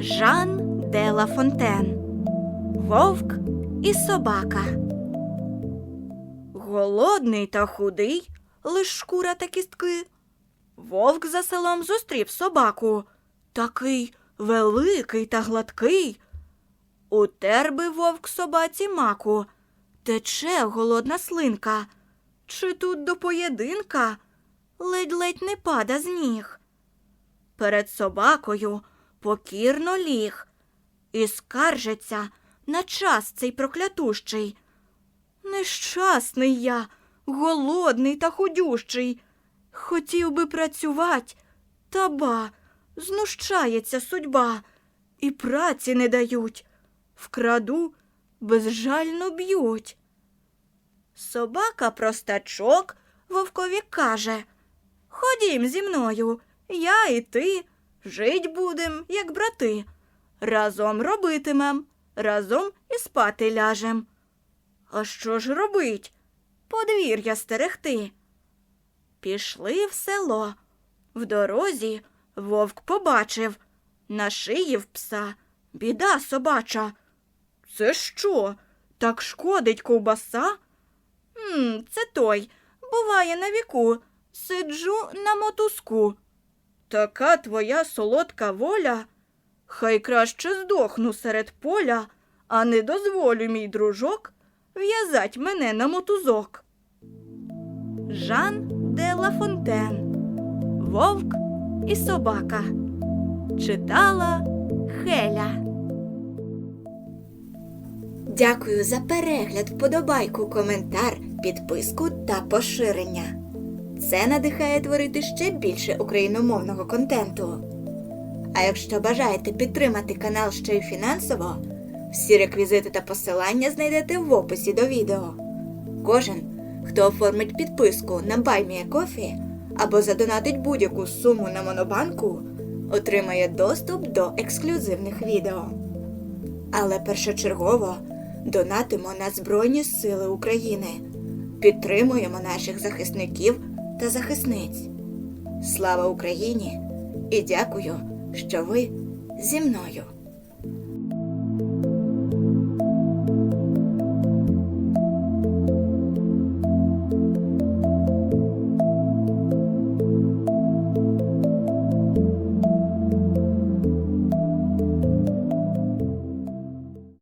Жан де Ла Фонтен Вовк і собака. Голодний та худий, лиш шкура та кістки. Вовк за селом зустрів собаку. Такий великий та гладкий. Утер би вовк собаці маку. Тече голодна слинка. Чи тут до поєдинка ледь-ледь не пада з ніг. Перед собакою покірно ліг і скаржиться на час цей проклятущий. Нещасний я, голодний та худющий. Хотів би працювать, та ба, знущається судьба, і праці не дають. Вкраду безжально б'ють. Собака простачок вовкові каже Ходім зі мною, я і ти, жить будем, як брати. Разом робитимем, разом і спати ляжем. А що ж робить? Подвір'я стерегти. Пішли в село. В дорозі вовк побачив на шиї в пса біда собача. Це що? Так шкодить ковбаса? М, це той. Буває на віку. Сиджу на мотузку. Така твоя солодка воля. Хай краще здохну серед поля, а не дозволю, мій дружок, в'язать мене на мотузок. Жан де Ла Фонтен Вовк і собака. Читала Хеля. Дякую за перегляд, вподобайку, коментар, підписку та поширення. Це надихає творити ще більше україномовного контенту. А якщо бажаєте підтримати канал ще й фінансово, всі реквізити та посилання знайдете в описі до відео. Кожен, хто оформить підписку на BuyMeACoffee або задонатить будь-яку суму на монобанку, отримає доступ до ексклюзивних відео. Але першочергово донатимо на Збройні Сили України, підтримуємо наших захисників та захисниць. Слава Україні! І дякую, що ви зі мною.